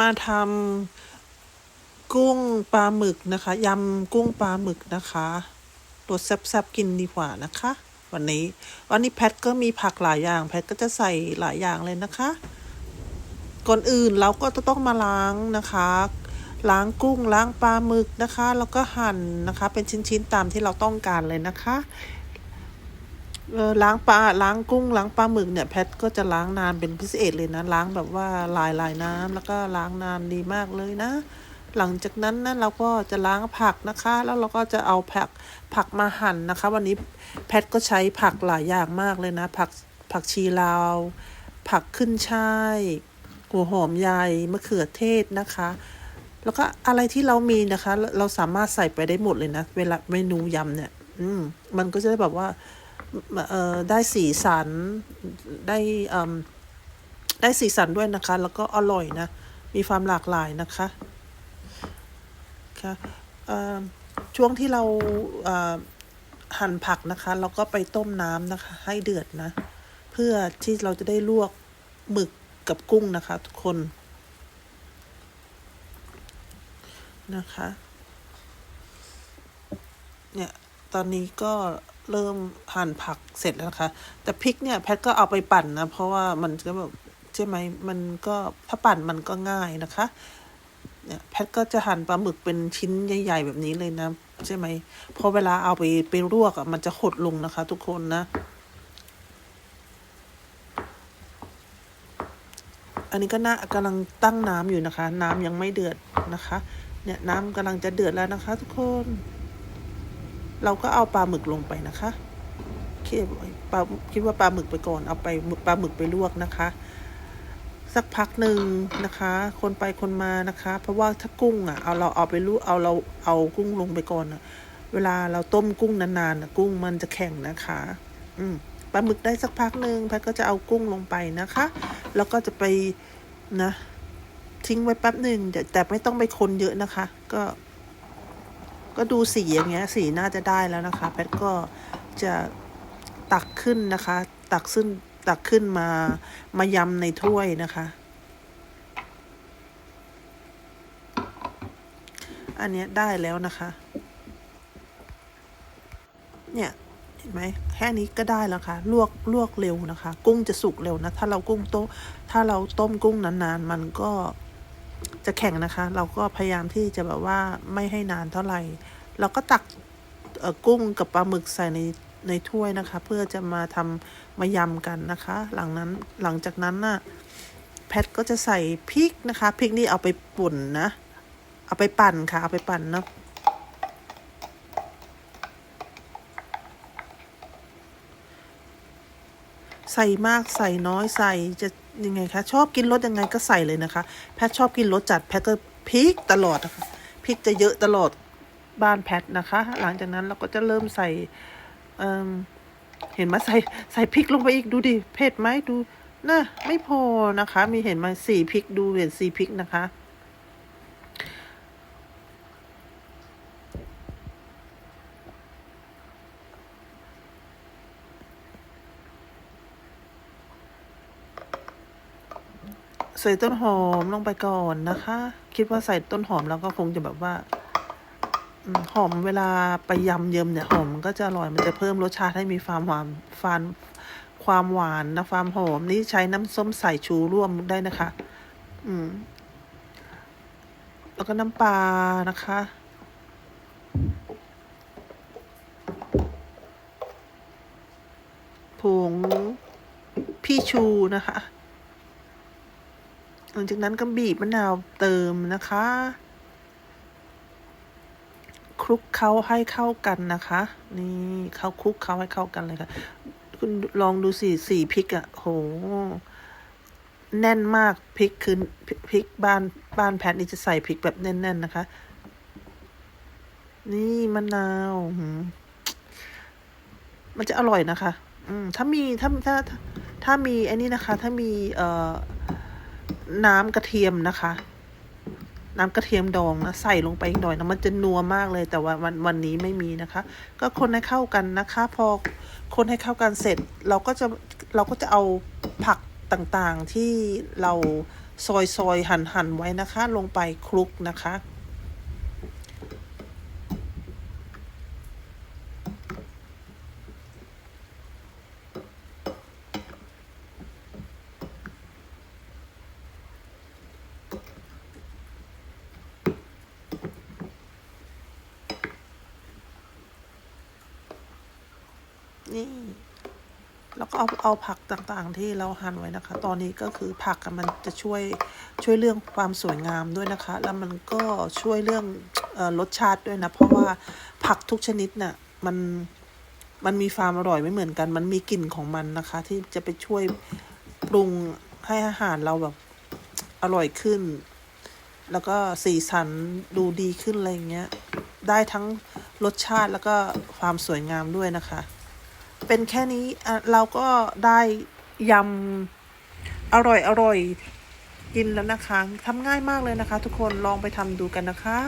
มาทำกุ้งปลาหมึกนะคะยำกุ้งปลาหมึกนะคะรสแซ่บๆกินดีกว่านะคะ วันนี้ วันนี้แพทก็มีผักหลายอย่าง แพทก็จะใส่หลายอย่างเลยนะคะ ก่อนอื่นเราก็จะต้องมาล้างนะคะล้างกุ้งล้างปลาหมึกนะคะ แล้วก็หั่นนะคะ เป็นชิ้นๆตามที่เราต้องการเลยนะคะ ล้างปลาล้างกุ้งล้างปลาหมึกเนี่ยแพทก็จะล้างนานเป็นพิเศษเลยนะ ล้างแบบว่าลายลายน้ำแล้วก็ล้างนานดีมากเลยนะ หลังจากนั้นนะเราก็จะล้างผักนะคะ แล้วเราก็จะเอาผักผักมาหั่นนะคะ วันนี้แพทก็ใช้ผักหลายอย่างมากเลยนะ ผักผักชีลาว ผักขึ้นช่ายหัวหอมใหญ่มะเขือเทศนะคะ แล้วก็อะไรที่เรามีนะคะ เราสามารถใส่ไปได้หมดเลยนะ เวลาเมนูยำเนี่ย อืมมันก็จะได้แบบว่า ได้สีสันได้ได้สีสันด้วยนะคะ แล้วก็อร่อยนะ มีความหลากหลายนะคะค่ะช่วงที่เราหั่นผักนะคะ เราก็ไปต้มน้ำนะคะ ให้เดือดนะ เพื่อที่เราจะได้ลวกหมึกกับกุ้งนะคะ ทุกคนนะคะ เนี่ย ตอนนี้ก็ เริ่มหั่นผักเสร็จแล้วนะคะ แต่พริกเนี่ยแพทก็เอาไปปั่นนะ เพราะว่ามันก็แบบใช่ไหมมันก็ถ้าปั่นมันก็ง่ายนะคะ เนี่ยแพทก็จะหั่นปลาหมึกเป็นชิ้นใหญ่ๆแบบนี้เลยนะ ใช่ไหมพอเวลาเอาไปไปลวกอะมันจะหดลงนะคะ ทุกคนนะ อันนี้ก็น่ากำลังตั้งน้ำอยู่นะคะ น้ำยังไม่เดือดนะคะ เนี่ยน้ำกำลังจะเดือดแล้วนะคะ ทุกคน เราก็เอาปลาหมึกลงไปนะคะคิดปลาคิดว่าปลาหมึกไปก่อน เอาไปปลาหมึกไปลวกนะคะ สักพักหนึ่งนะคะ คนไปคนมานะคะ เพราะว่าถ้ากุ้งอะเอาเราเอาไปลวกเอาเราเอากุ้งลงไปก่อนอะ เวลาเราต้มกุ้งนานๆนะกุ้งมันจะแข็งนะคะ อืมปลาหมึกได้สักพักหนึ่งแพทก็จะเอากุ้งลงไปนะคะ แล้วก็จะไปนะ ทิ้งไว้แป๊บหนึ่งแต่ไม่ต้องไปคนเยอะนะคะ ก็ ก็ดูสีอย่างเงี้ยสีน่าจะได้แล้วนะคะ แพทก็จะตักขึ้นนะคะ ตักขึ้นตักขึ้นมามายำในถ้วยนะคะ อันเนี้ยได้แล้วนะคะ เนี่ยเห็นไหมแค่นี้ก็ได้แล้วค่ะ ลวกลวกเร็วนะคะ กุ้งจะสุกเร็วนะ ถ้าเรากุ้งโตถ้าเราต้มกุ้งนานๆ มันก็ จะแข็งนะคะ เราก็พยายามที่จะแบบว่าไม่ให้นานเท่าไหร่ เราก็ตักกุ้งกับปลาหมึกใส่ในในถ้วยนะคะ เพื่อจะมาทำมายำกันนะคะ หลังนั้นหลังจากนั้นน่ะแพทก็จะใส่พริกนะคะพริกนี่เอาไปป่นนะ เอาไปปั่นค่ะ เอาไปปั่นเนาะใส่มากใส่น้อยใส่จะ ยังไงคะชอบกินรสยังไงก็ใส่เลยนะคะ แพทชอบกินรสจัดแพทก็พริกตลอดนะคะพริกจะเยอะตลอดบ้านแพทนะคะ หลังจากนั้นเราก็จะเริ่มใส่เเห็นไหมใส่ใส่พริกลงไปอีกดูดิเผ็ดไหมดูนะไม่พอนะคะ มีเห็นไหมาสี่พริกดูเห็นสี่พริกนะคะ ใส่ต้นหอมลงไปก่อนนะคะ คิดว่าใส่ต้นหอมแล้วก็คงจะแบบว่าหอมเวลาไปยำเยิมเนี่ยหอมมันก็จะอร่อยมันจะเพิ่มรสชาติให้มีความหวานฟานความหวานนะความหอมนี่ใช้น้ำส้มสายชูร่วมได้นะคะ อืม แล้วก็น้ำปลานะคะ ผงพี่ชูนะคะ ลังจากนั้นก็บีบมะนาวเติมนะคะ คลุกเคล้าให้เข้ากันนะคะ นี่เข้าคลุกเคล้าให้เข้ากันเลยค่ะ คุณลองดูสิสีพริกอะ่ะ โห แน่นมากพริกคือพริกบ้านบ้านแพทนี่จะใส่พริกแบบแน่น ๆ นะคะ นี่มะนาวมมันจะอร่อยนะคะ อืมถ้ามีถ้าถ้าถ้ามีไอ้นี่นะคะ ถ้ามีเอ่อ น้ำกระเทียมนะคะ น้ำกระเทียมดองนะใส่ลงไปอีกหน่อยนะมันจะนัวมากเลยแต่ว่าวันวันนี้ไม่มีนะคะ ก็คนให้เข้ากันนะคะ พอคนให้เข้ากันเสร็จเราก็จะเราก็จะเอาผักต่างๆที่เราซอยซอยหั่นหั่นไว้นะคะ ลงไปคลุกนะคะ นี่ แล้วก็เอาเอาผักต่างๆ ที่เราหั่นไว้นะคะ ตอนนี้ก็คือผักมันจะช่วยช่วยเรื่องความสวยงามด้วยนะคะ แล้วมันก็ช่วยเรื่องออรสชาติด้วยนะ เพราะว่าผักทุกชนิดน่ะมันมันมีความอร่อยไม่เหมือนกัน มันมีกลิ่นของมันนะคะ ที่จะไปช่วยปรุงให้อาหารเราแบบอร่อยขึ้น แล้วก็สีสันดูดีขึ้นอะไรอย่างเงี้ย ได้ทั้งรสชาติแล้วก็ความสวยงามด้วยนะคะ เป็นแค่นี้เราก็ได้ยำอร่อยอร่อยกินแล้วนะคะทำง่ายมากเลยนะคะ ทุกคนลองไปทำดูกันนะคะ